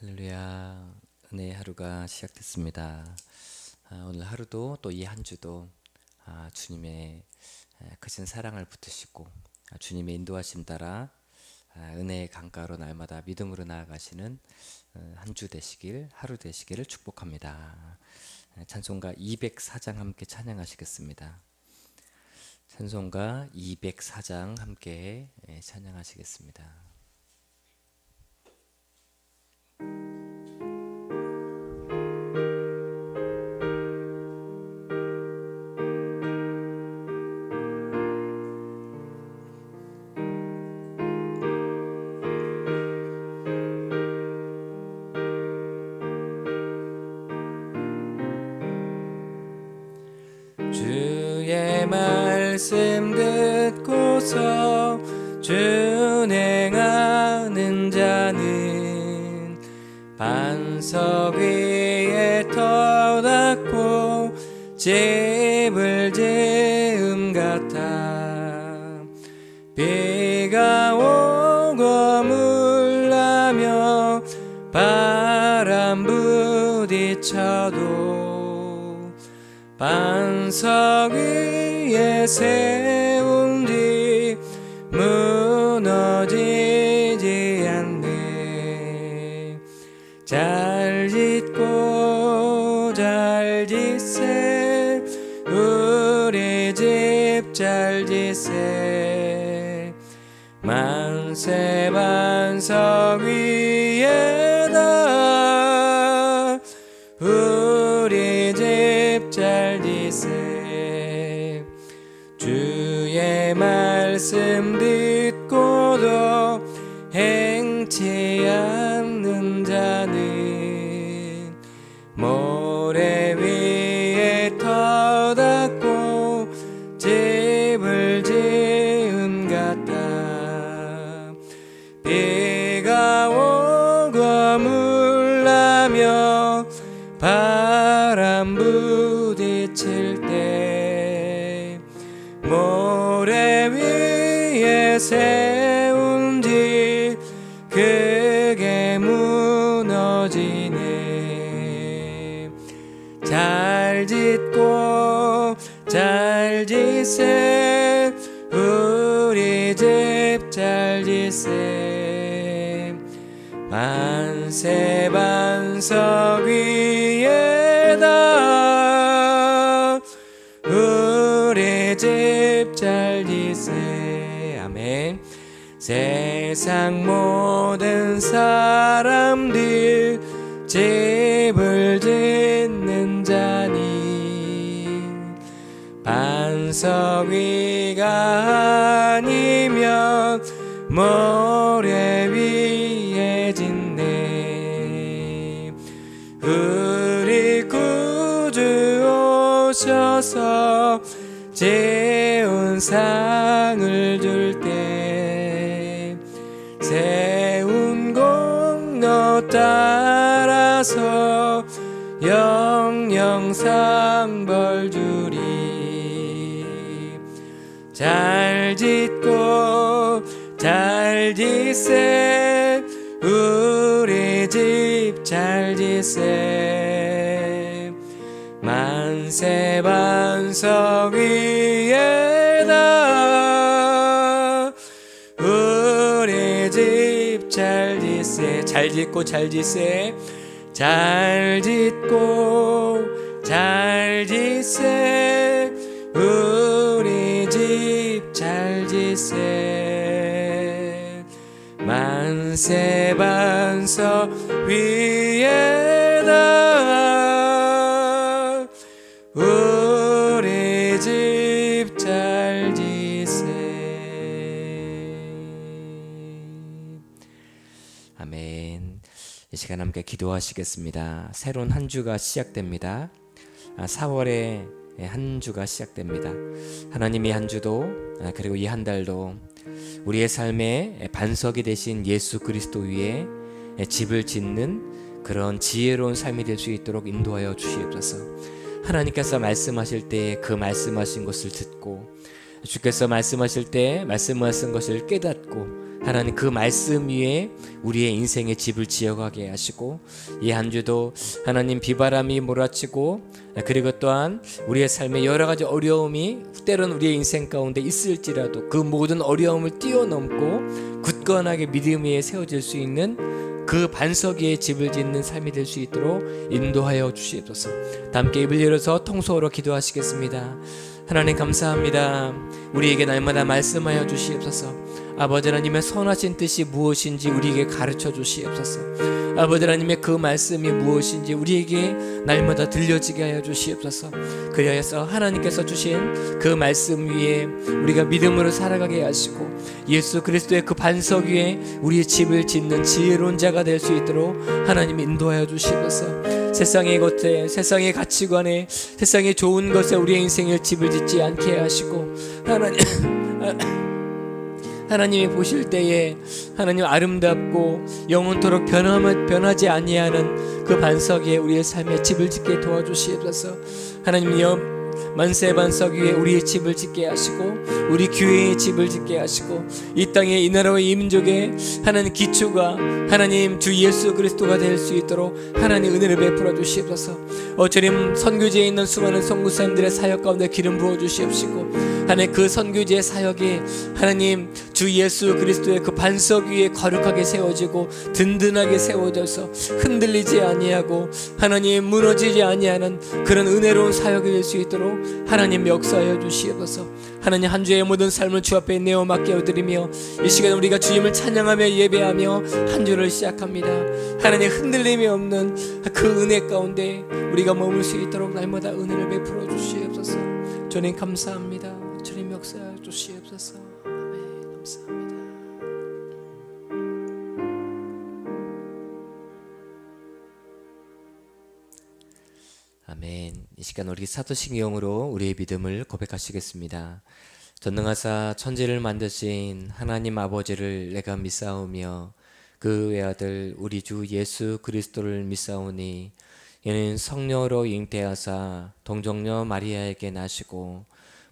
할렐루야 은혜의 하루가 시작됐습니다. 아, 오늘 하루도 또 이 한 주도 아, 주님의 에, 크신 사랑을 붙드시고 아, 주님의 인도하심 따라 아, 은혜의 강가로 날마다 믿음으로 나아가시는 어, 한주 되시길 하루 되시기를 축복합니다. 에, 찬송가 204장 함께 찬양하시겠습니다. 찬송가 204장 함께 에, 찬양하시겠습니다. 듣고서 준행하는 자는 반석 위에 터닫고 집을 지음 같아 비가 오고 물나며 바람 부딪혀도 반석 위에 세 주의 말씀 듣고도 행치 않 세운 뒤 그게 무너지네 잘 짓고 잘 짓세. 우리 집잘 짓세. 만세 반석 위 세상 모든 사람들 집을 짓는 자니 반석 위가 아니면 모래 위에 짓네. 우리 구주 오셔서 재운 상을 줄 따라서 영영상 벌 주리. 잘 짓고 잘 짓세. 우리 집 잘 짓세. 만세 반석 위에다. 우리 집 잘 짓세. 잘 짓고 잘 짓세 잘 짓고 잘 짓세. 우리 집 잘 짓세. 만세 반석 위에다. 우리 집 잘 짓세. 아멘 이 시간 함께 기도하시겠습니다. 새로운 한 주가 시작됩니다. 아, 4월에 한 주가 시작됩니다. 하나님이 한 주도 아, 그리고 이 한 달도 우리의 삶의 반석이 되신 예수 그리스도 위에 집을 짓는 그런 지혜로운 삶이 될 수 있도록 인도하여 주시옵소서. 하나님께서 말씀하실 때 그 말씀하신 것을 듣고 주께서 말씀하실 때 말씀하신 것을 깨닫고 하나님 그 말씀 위에 우리의 인생의 집을 지어가게 하시고 이 한 주도 하나님 비바람이 몰아치고 그리고 또한 우리의 삶에 여러 가지 어려움이 때론 우리의 인생 가운데 있을지라도 그 모든 어려움을 뛰어넘고 굳건하게 믿음 위에 세워질 수 있는 그 반석 위에 집을 짓는 삶이 될 수 있도록 인도하여 주시옵소서. 다 함께 입을 열어서 통소로 기도하시겠습니다. 하나님 감사합니다. 우리에게 날마다 말씀하여 주시옵소서. 아버지 하나님의 선하신 뜻이 무엇인지 우리에게 가르쳐 주시옵소서. 아버지 하나님의 그 말씀이 무엇인지 우리에게 날마다 들려지게 하여 주시옵소서. 그리하여서 하나님께서 주신 그 말씀 위에 우리가 믿음으로 살아가게 하시고 예수 그리스도의 그 반석 위에 우리의 집을 짓는 지혜로운 자가 될 수 있도록 하나님 인도하여 주시옵소서. 세상의 것에 세상의 가치관에 세상의 좋은 것에 우리의 인생을 집을 짓지 않게 하시고 하나님 하나님이 보실 때에 하나님 아름답고 영원토록 변함, 변하지 아니하는 그 반석에 우리의 삶의 집을 짓게 도와주시옵소서. 하나님 여 만세 반석 위에 우리의 집을 짓게 하시고 우리 교회의 집을 짓게 하시고 이 땅의 이 나라와 이 민족의 하나님 기초가 하나님 주 예수 그리스도가 될 수 있도록 하나님 은혜를 베풀어 주시옵소서. 어쩌림 선교지에 있는 수많은 선교사님들의 사역 가운데 기름 부어 주시옵시고 하나님 그 선교지의 사역이 하나님 주 예수 그리스도의 그 반석 위에 거룩하게 세워지고 든든하게 세워져서 흔들리지 아니하고 하나님 무너지지 아니하는 그런 은혜로운 사역이 될 수 있도록 하나님 역사하여 주시옵소서. 하나님 한 주의 모든 삶을 주 앞에 내어 맡겨드리며 이 시간 우리가 주님을 찬양하며 예배하며 한 주를 시작합니다. 하나님 흔들림이 없는 그 은혜 가운데 우리가 머물 수 있도록 날마다 은혜를 베풀어 주시옵소서. 주님 감사합니다 역사하여 주시옵소서 아멘 감사합니다 아멘. 이 시간 우리 사도신경으로 우리의 믿음을 고백하시겠습니다. 전능하사 천지를 만드신 하나님 아버지를 내가 믿사오며 그 외아들 우리 주 예수 그리스도를 믿사오니 이는 성령으로 잉태하사 동정녀 마리아에게 나시고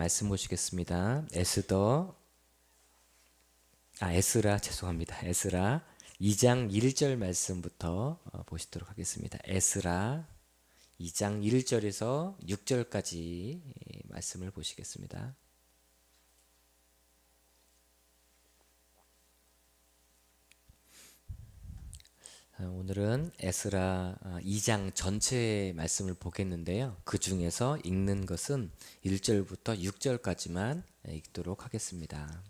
말씀 보시겠습니다. 에스더 아 에스라 죄송합니다. 에스라 2장 1절 말씀부터 어, 보시도록 하겠습니다. 에스라 2장 1절에서 6절까지 말씀을 보시겠습니다. 오늘은 에스라 2장 전체의 말씀을 보겠는데요. 그 중에서 읽는 것은 1절부터 6절까지만 읽도록 하겠습니다.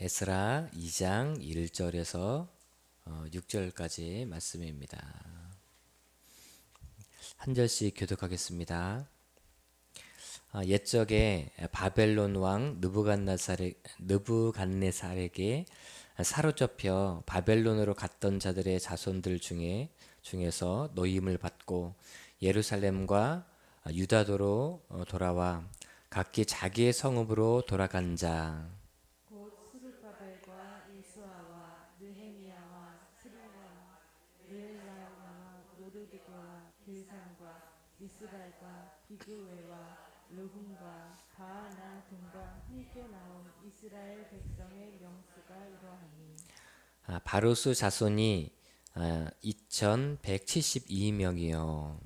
에스라 2장 1절에서 6절까지 말씀입니다. 한 절씩 교독하겠습니다. 아, 옛적에 바벨론 왕 느부갓네살에 느부갓네살에게 사로잡혀 바벨론으로 갔던 자들의 자손들 중에 중에서 노임을 받고 예루살렘과 유다도로 어, 돌아와 각기 자기의 성읍으로 돌아간 자 르훔과 바하나 등과 함께 나온 이스라엘 백성의 명수가 이러하니 아, 바로스 자손이 아, 2,172명이요.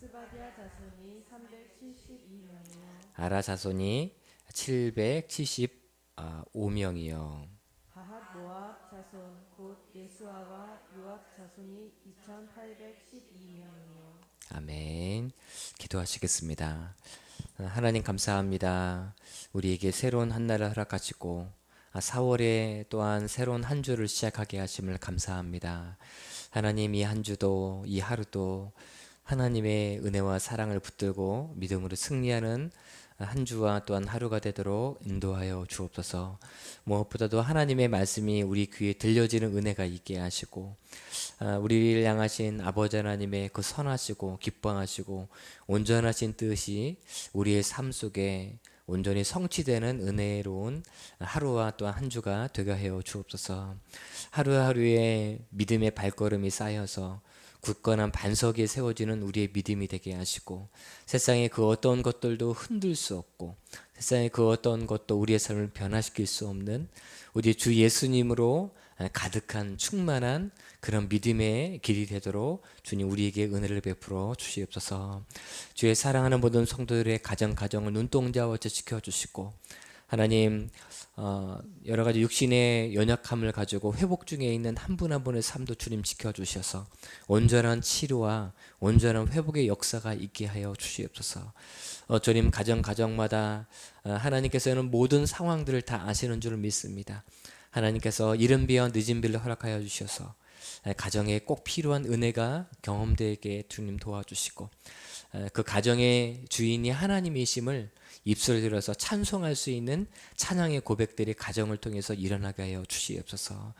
스바디아 자손이 372명이요 아라 자손이 775명이요. 가핫 모압 자손 곧 예수아와 요압 자손이 2812명이요 아멘. 기도하시겠습니다. 아, 하나님 감사합니다. 우리에게 새로운 한 날을 허락하시고 4월에 또한 새로운 한 주를 시작하게 하심을 감사합니다. 하나님 이 한 주도 이 하루도 하나님의 은혜와 사랑을 붙들고 믿음으로 승리하는 한 주와 또한 하루가 되도록 인도하여 주옵소서. 무엇보다도 하나님의 말씀이 우리 귀에 들려지는 은혜가 있게 하시고 아, 우리를 향하신 아버지 하나님의 그 선하시고 기뻐하시고 온전하신 뜻이 우리의 삶 속에 온전히 성취되는 은혜로운 하루와 또한 한 주가 되게 하여 주옵소서. 하루하루의 믿음의 발걸음이 쌓여서 굳건한 반석에 세워지는 우리의 믿음이 되게 하시고 세상의 그 어떤 것들도 흔들 수 없고 세상의 그 어떤 것도 우리의 삶을 변화시킬 수 없는 우리 주 예수님으로 가득한 충만한 그런 믿음의 길이 되도록 주님 우리에게 은혜를 베풀어 주시옵소서. 주의 사랑하는 모든 성도들의 가정 가정을 눈동자와 지켜 주시고 하나님 어, 여러 가지 육신의 연약함을 가지고 회복 중에 있는 한 분 한 분의 삶도 주님 지켜 주셔서 온전한 치료와 온전한 회복의 역사가 있게 하여 주시옵소서. 어, 주님 가정 가정마다 어, 하나님께서는 모든 상황들을 다 아시는 줄 믿습니다. 하나님께서 이른 비와 늦은 비를 허락하여 주셔서 에, 가정에 꼭 필요한 은혜가 경험되게 주님 도와주시고 에, 그 가정의 주인이 하나님이심을 입술 들어서 찬송할 수 있는 찬양의 고백들이 가정을 통해서 일어나게 하여 주시옵소서.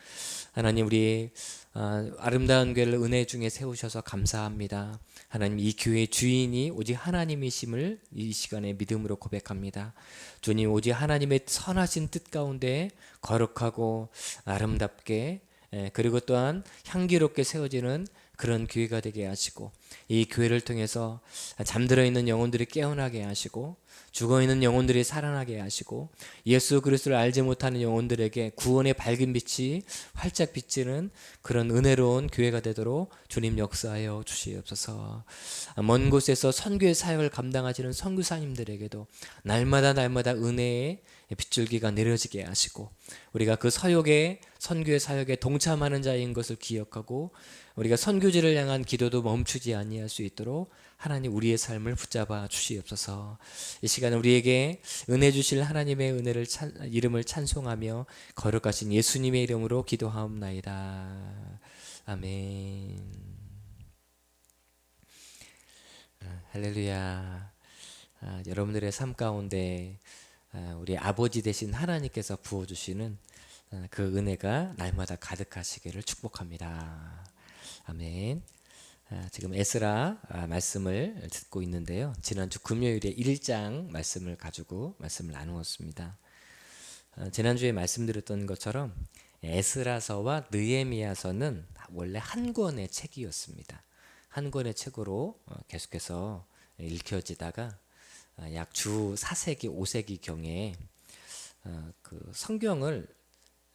하나님 우리 아, 아름다운 교회를 은혜 중에 세우셔서 감사합니다. 하나님 이 교회의 주인이 오직 하나님이심을 이 시간에 믿음으로 고백합니다. 주님 오직 하나님의 선하신 뜻 가운데 거룩하고 아름답게 예, 그리고 또한 향기롭게 세워지는 그런 교회가 되게 하시고 이 교회를 통해서 잠들어 있는 영혼들이 깨어나게 하시고 죽어 있는 영혼들이 살아나게 하시고 예수 그리스도를 알지 못하는 영혼들에게 구원의 밝은 빛이 활짝 비치는 그런 은혜로운 교회가 되도록 주님 역사하여 주시옵소서. 먼 곳에서 선교의 사역을 감당하시는 선교사님들에게도 날마다 날마다 은혜의 빗줄기가 내려지게 하시고 우리가 그 서역에 선교의 사역에 동참하는 자인 것을 기억하고 우리가 선교지를 향한 기도도 멈추지 아니할 수 있도록 하나님 우리의 삶을 붙잡아 주시옵소서. 이 시간 우리에게 은혜 주실 하나님의 은혜를 찬, 이름을 찬송하며 거룩하신 예수님의 이름으로 기도하옵나이다. 아멘. 아, 할렐루야. 아, 여러분들의 삶 가운데 아, 우리 아버지 되신 하나님께서 부어주시는 아, 그 은혜가 날마다 가득하시기를 축복합니다. 아멘. 아, 지금 에스라 아, 말씀을 듣고 있는데요. 지난주 금요일에 1장 말씀을 가지고 말씀을 나누었습니다. 아, 지난주에 말씀드렸던 것처럼 에스라서와 느헤미야서는 원래 한 권의 책이었습니다. 한 권의 책으로 어, 계속해서 읽혀지다가 아, 약 주 4세기 5세기 경에 어, 그 성경을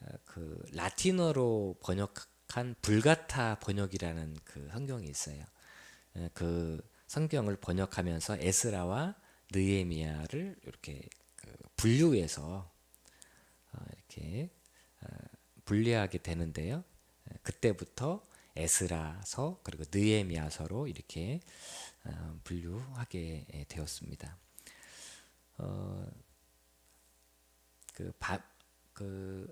어, 그 라틴어로 번역한 불가타 번역이라는 그 성경이 있어요. 에, 그 성경을 번역하면서 에스라와 느헤미야를 이렇게 그 분류해서 어, 이렇게 어, 분리하게 되는데요. 에, 그때부터 에스라서 그리고 느헤미야서로 이렇게 어, 분류하게 에, 되었습니다. 어, 그, 바, 그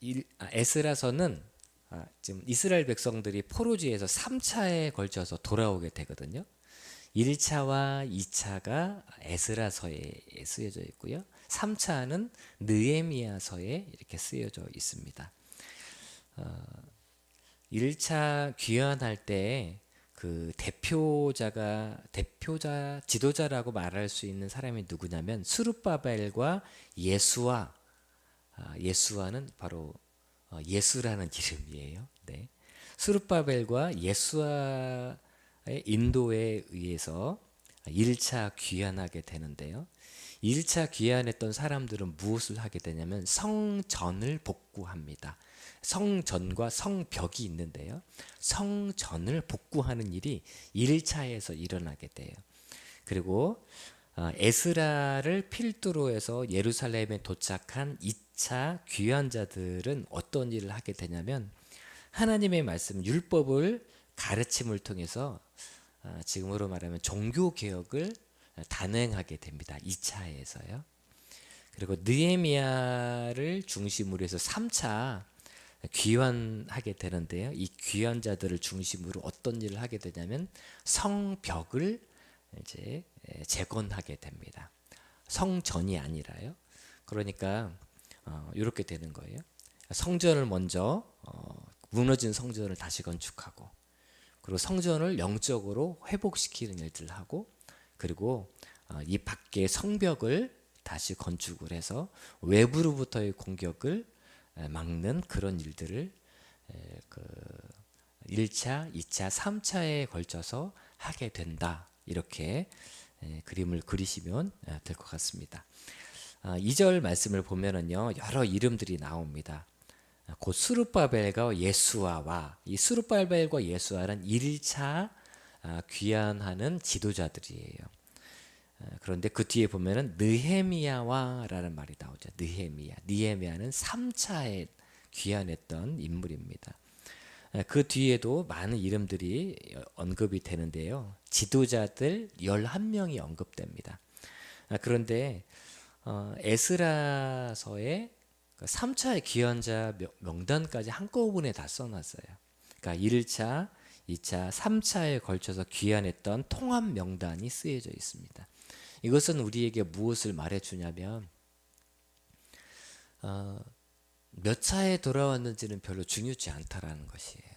일, 아, 에스라서는 아, 지금 이스라엘 백성들이 포로지에서 3차에 걸쳐서 돌아오게 되거든요. 1차와 2차가 에스라서에 쓰여져 있고요. 3차는 느헤미야서에 이렇게 쓰여져 있습니다. 어, 1차 귀환할 때 그 대표자가 대표자 지도자라고 말할 수 있는 사람이 누구냐면 스룹바벨과 예수와 아, 예수와는 바로 어, 예수라는 이름이에요. 네. 스룹바벨과 예수와의 인도에 의해서 1차 귀환하게 되는데요. 1차 귀환했던 사람들은 무엇을 하게 되냐면 성전을 복구합니다. 성전과 성벽이 있는데요. 성전을 복구하는 일이 1차에서 일어나게 돼요. 그리고 어, 에스라를 필두로 해서 예루살렘에 도착한 2차 귀환자들은 어떤 일을 하게 되냐면 하나님의 말씀 율법을 가르침을 통해서 어, 지금으로 말하면 종교 개혁을 단행하게 됩니다. 2차에서요. 그리고 느헤미야를 중심으로 해서 3차 귀환하게 되는데요. 이 귀환자들을 중심으로 어떤 일을 하게 되냐면 성벽을 이제 재건하게 됩니다. 성전이 아니라요. 그러니까 어, 이렇게 되는 거예요. 성전을 먼저 어, 무너진 성전을 다시 건축하고 그리고 성전을 영적으로 회복시키는 일들을 하고 그리고 어, 이 밖에 성벽을 다시 건축을 해서 외부로부터의 공격을 에, 막는 그런 일들을 에, 그 1차, 2차, 3차에 걸쳐서 하게 된다. 이렇게 에, 그림을 그리시면 될 것 같습니다. 아, 2절 말씀을 보면은요. 여러 이름들이 나옵니다. 아, 곧 수르바벨과 예수아와 이 수르바벨과 예수아는 1차 아, 귀환하는 지도자들이에요. 아, 그런데 그 뒤에 보면은 느헤미야와라는 말이 나오죠. 느헤미야. 느헤미야는 3차에 귀환했던 인물입니다. 아, 그 뒤에도 많은 이름들이 언급이 되는데요. 지도자들 11명이 언급됩니다. 아, 그런데 어, 에스라서의 3차의 귀환자 명- 명단까지 한꺼번에 다 써놨어요. 그러니까 1차, 2차, 3차에 걸쳐서 귀환했던 통합 명단이 쓰여져 있습니다. 이것은 우리에게 무엇을 말해주냐면 어, 몇 차에 돌아왔는지는 별로 중요치 않다라는 것이에요.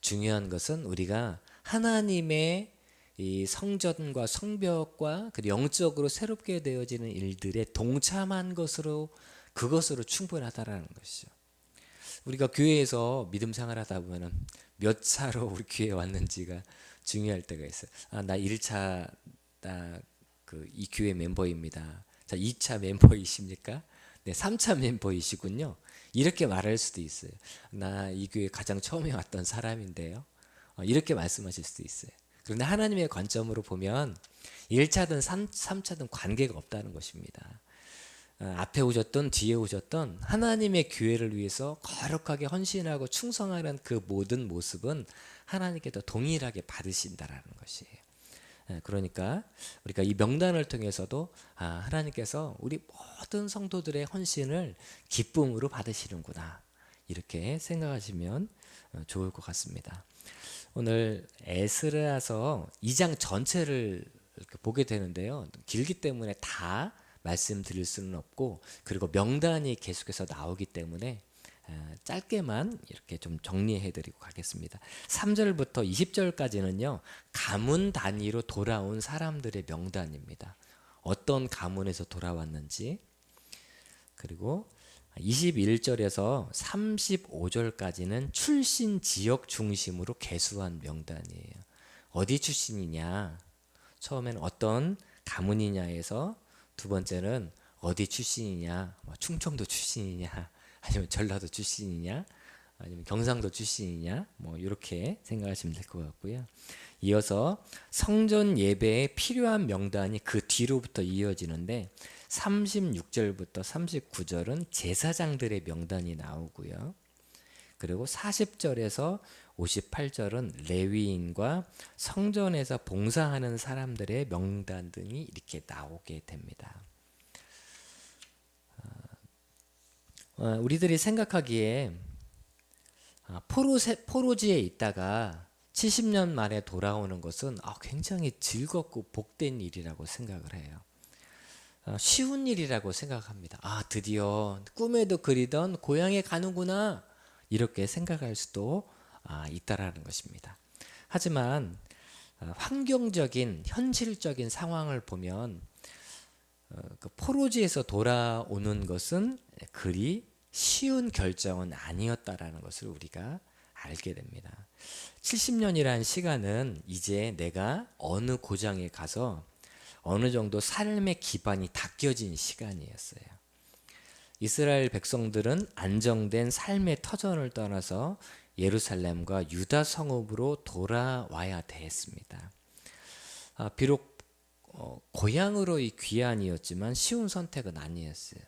중요한 것은 우리가 하나님의 이 성전과 성벽과 그 영적으로 새롭게 되어지는 일들에 동참한 것으로 그것으로 충분하다라는 것이죠. 우리가 교회에서 믿음 생활하다 보면은 몇 차로 우리 교회 왔는지가 중요할 때가 있어요. 아, 나 1차 나그이 교회 멤버입니다. 자, 2차 멤버이십니까? 네, 3차 멤버이시군요. 이렇게 말할 수도 있어요. 나 이 교회 가장 처음에 왔던 사람인데요. 어, 이렇게 말씀하실 수도 있어요. 그런데 하나님의 관점으로 보면 1차든 3, 3차든 관계가 없다는 것입니다. 어, 앞에 오셨던 뒤에 오셨던 하나님의 교회를 위해서 거룩하게 헌신하고 충성하는 그 모든 모습은 하나님께도 동일하게 받으신다라는 것이에요. 예, 그러니까 우리가 이 명단을 통해서도 아, 하나님께서 우리 모든 성도들의 헌신을 기쁨으로 받으시는구나 이렇게 생각하시면 어, 좋을 것 같습니다. 오늘 에스라서 2장 전체를 보게 되는데요. 길기 때문에 다 말씀드릴 수는 없고 그리고 명단이 계속해서 나오기 때문에 어, 짧게만 이렇게 좀 정리해 드리고 가겠습니다. 3절부터 20절까지는요. 가문 단위로 돌아온 사람들의 명단입니다. 어떤 가문에서 돌아왔는지 그리고 21절에서 35절까지는 출신 지역 중심으로 개수한 명단이에요. 어디 출신이냐? 처음에는 어떤 가문이냐에서 두 번째는 어디 출신이냐? 뭐 충청도 출신이냐? 아니면 전라도 출신이냐? 아니면 경상도 출신이냐? 뭐 이렇게 생각하시면 될 것 같고요. 이어서 성전 예배에 필요한 명단이 그 뒤로부터 이어지는데 36절부터 39절은 제사장들의 명단이 나오고요. 그리고 40절에서 58절은 레위인과 성전에서 봉사하는 사람들의 명단 등이 이렇게 나오게 됩니다. 어, 우리들이 생각하기에 아, 포로세, 포로지에 있다가 70년 만에 돌아오는 것은 아, 굉장히 즐겁고 복된 일이라고 생각을 해요. 어, 쉬운 일이라고 생각합니다. 아, 드디어 꿈에도 그리던 고향에 가는구나. 이렇게 생각할 수도 아, 있다라는 것입니다. 하지만 어, 환경적인 현실적인 상황을 보면 어, 그 포로지에서 돌아오는 것은 그리 쉬운 결정은 아니었다라는 것을 우리가 알게 됩니다. 70년이라는 시간은 이제 내가 어느 고장에 가서 어느 정도 삶의 기반이 닦여진 시간이었어요. 이스라엘 백성들은 안정된 삶의 터전을 떠나서 예루살렘과 유다 성읍으로 돌아와야 됐습니다. 아, 비록 어, 고향으로의 귀환이었지만 쉬운 선택은 아니었어요.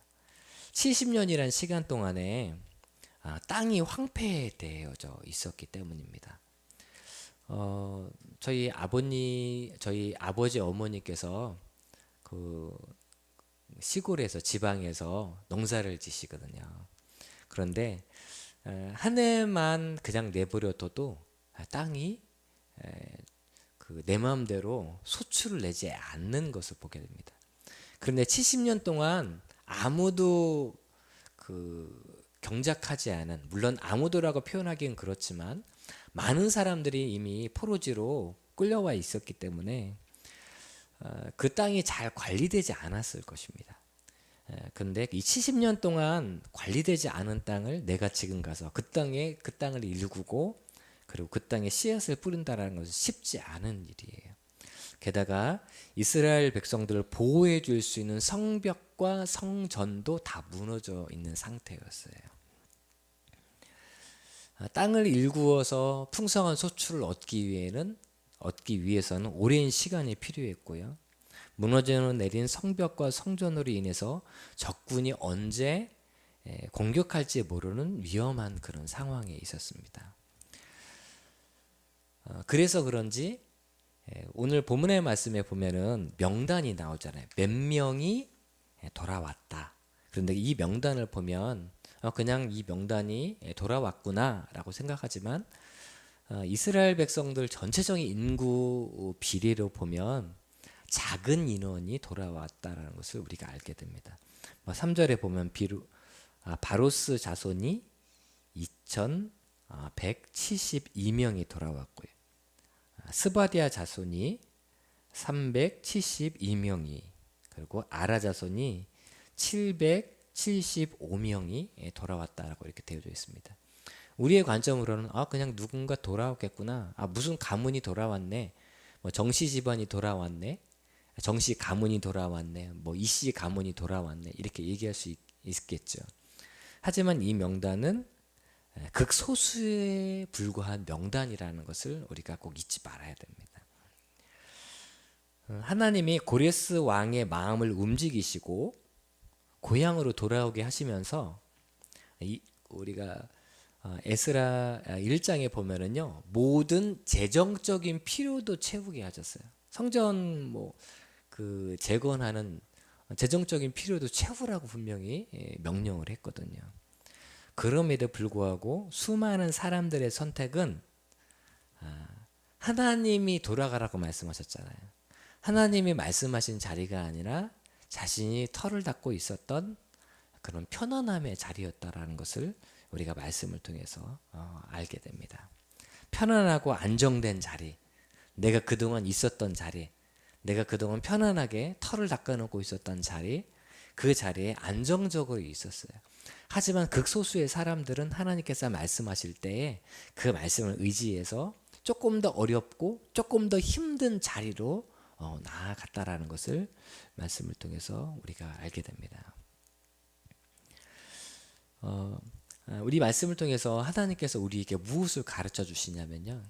70년이란 시간 동안에 아, 땅이 황폐되어져 있었기 때문입니다. 어, 저희 아버님, 저희 아버지 어머니께서 그 시골에서 지방에서 농사를 지시거든요. 그런데 에, 한 해만 그냥 내버려둬도 아, 땅이 그 내 마음대로 소출을 내지 않는 것을 보게 됩니다. 그런데 70년 동안 아무도 그 경작하지 않은 물론 아무도라고 표현하기는 그렇지만 많은 사람들이 이미 포로지로 끌려와 있었기 때문에 어, 그 땅이 잘 관리되지 않았을 것입니다. 에, 근데 이 70년 동안 관리되지 않은 땅을 내가 지금 가서 그 땅에 그 땅을 일구고 그리고 그 땅에 씨앗을 뿌린다라는 것은 쉽지 않은 일이에요. 게다가 이스라엘 백성들을 보호해 줄 수 있는 성벽과 성전도 다 무너져 있는 상태였어요. 아, 땅을 일구어서 풍성한 소출을 얻기 위해는 얻기 위해서는 오랜 시간이 필요했고요. 무너져 내린 성벽과 성전으로 인해서 적군이 언제 에, 공격할지 모르는 위험한 그런 상황에 있었습니다. 어, 그래서 그런지 에, 오늘 본문의 말씀에 보면은 명단이 나오잖아요. 몇 명이 에, 돌아왔다. 그런데 이 명단을 보면 어, 그냥 이 명단이 에, 돌아왔구나라고 생각하지만 어, 이스라엘 백성들 전체적인 인구 비례로 보면 작은 인원이 돌아왔다라는 것을 우리가 알게 됩니다. 뭐 3절에 보면 비루, 아, 바로스 자손이 2,172명이 돌아왔고요. 아, 스바디아 자손이 372명이 그리고 아라 자손이 775명이 돌아왔다라고 이렇게 되어져 있습니다. 우리의 관점으로는 아 그냥 누군가 돌아오겠구나. 아 무슨 가문이 돌아왔네. 뭐 정씨 집안이 돌아왔네. 정씨 가문이 돌아왔네. 뭐 이씨 가문이 돌아왔네. 이렇게 얘기할 수 있, 있겠죠. 하지만 이 명단은 극소수에 불과한 명단이라는 것을 우리가 꼭 잊지 말아야 됩니다. 어, 하나님이 고레스 왕의 마음을 움직이시고 고향으로 돌아오게 하시면서 이 우리가 어, 에스라 1장에 보면은요 모든 재정적인 필요도 채우게 하셨어요. 성전 뭐 그 재건하는 재정적인 필요도 채우라고 분명히 예, 명령을 했거든요. 그럼에도 불구하고 수많은 사람들의 선택은 아, 하나님이 돌아가라고 말씀하셨잖아요. 하나님이 말씀하신 자리가 아니라 자신이 털을 닦고 있었던 그런 편안함의 자리였다라는 것을 우리가 말씀을 통해서 어, 알게 됩니다. 편안하고 안정된 자리, 내가 그동안 있었던 자리, 내가 그동안 편안하게 털을 닦아놓고 있었던 자리, 그 자리에 안정적으로 있었어요. 하지만 극소수의 사람들은 하나님께서 말씀하실 때에 그 말씀을 의지해서 조금 더 어렵고 조금 더 힘든 자리로 어, 나아갔다라는 것을 말씀을 통해서 우리가 알게 됩니다. 어, 우리 말씀을 통해서 하나님께서 우리에게 무엇을 가르쳐 주시냐면요.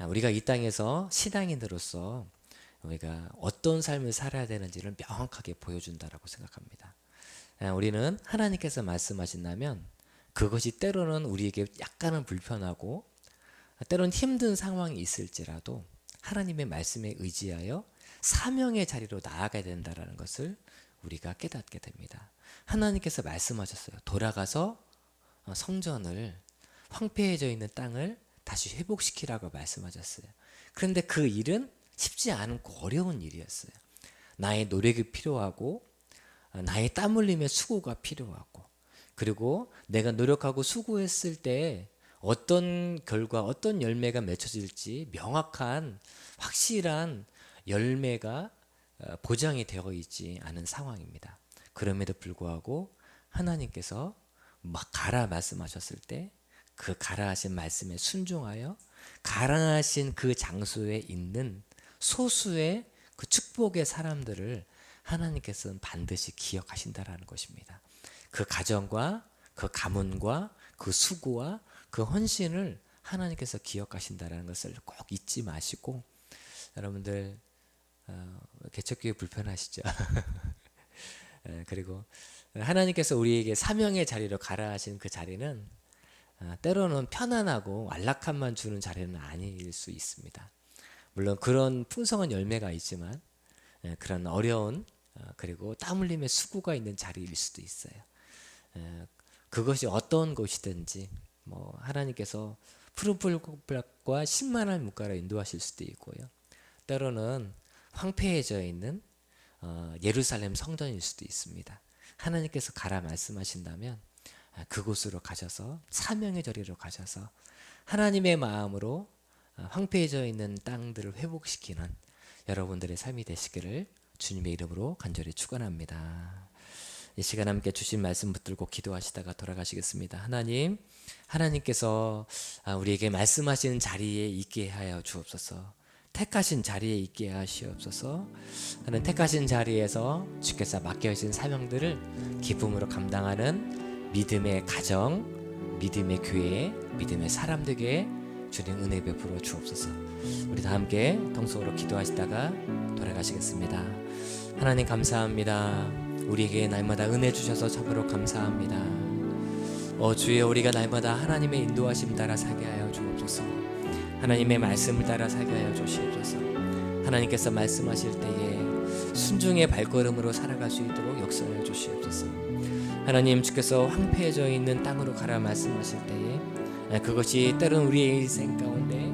우리가 이 땅에서 신앙인으로서 우리가 어떤 삶을 살아야 되는지를 명확하게 보여준다라고 생각합니다. 우리는 하나님께서 말씀하신다면 그것이 때로는 우리에게 약간은 불편하고 때로는 힘든 상황이 있을지라도 하나님의 말씀에 의지하여 사명의 자리로 나아가야 된다라는 것을 우리가 깨닫게 됩니다. 하나님께서 말씀하셨어요. 돌아가서 성전을 황폐해져 있는 땅을 다시 회복시키라고 말씀하셨어요. 그런데 그 일은 쉽지 않고 어려운 일이었어요. 나의 노력이 필요하고 나의 땀 흘림의 수고가 필요하고 그리고 내가 노력하고 수고했을 때 어떤 결과, 어떤 열매가 맺혀질지 명확한 확실한 열매가 어, 보장이 되어 있지 않은 상황입니다. 그럼에도 불구하고 하나님께서 막 가라 말씀하셨을 때 그 가라 하신 말씀에 순종하여 가라 하신 그 장소에 있는 소수의 그 축복의 사람들을 하나님께서는 반드시 기억하신다라는 것입니다. 그 가정과 그 가문과 그 수고와 그 헌신을 하나님께서 기억하신다라는 것을 꼭 잊지 마시고 여러분들 어, 개척교회 불편하시죠? 예, 그리고 하나님께서 우리에게 사명의 자리로 가라 하신 그 자리는 어, 때로는 편안하고 안락함만 주는 자리는 아닐 수 있습니다. 물론 그런 풍성한 열매가 있지만 예, 그런 어려운 어, 그리고 땀 흘림의 수고가 있는 자리일 수도 있어요. 예, 그것이 어떤 곳이든지 뭐 하나님께서 푸른 풀꽃밭과 신만한 물가로 인도하실 수도 있고요. 때로는 황폐해져 있는 어, 예루살렘 성전일 수도 있습니다. 하나님께서 가라 말씀하신다면 아, 그곳으로 가셔서 사명의 자리로 가셔서 하나님의 마음으로 아, 황폐해져 있는 땅들을 회복시키는 여러분들의 삶이 되시기를 주님의 이름으로 간절히 축원합니다. 이 시간 함께 주신 말씀 붙들고 기도하시다가 돌아가시겠습니다. 하나님, 하나님께서 아, 우리에게 말씀하시는 자리에 있게 하여 주옵소서. 택하신 자리에 있게 하시옵소서. 하는 택하신 자리에서 주께서 맡겨주신 사명들을 기쁨으로 감당하는 믿음의 가정, 믿음의 교회, 믿음의 사람들에게 주님 은혜 베풀어 주옵소서. 우리 다 함께 동서로 기도하시다가 돌아가시겠습니다. 하나님 감사합니다. 우리에게 날마다 은혜 주셔서 참으로 감사합니다. 어 주여 우리가 날마다 하나님의 인도하심 따라 살게 하여 주옵소서. 하나님의 말씀을 따라 살게 하여 주시옵소서. 하나님께서 말씀하실 때에 순종의 발걸음으로 살아갈 수 있도록 역사하여 주시옵소서. 하나님 주께서 황폐해져 있는 땅으로 가라 말씀하실 때에 그것이 때론 우리의 인생 가운데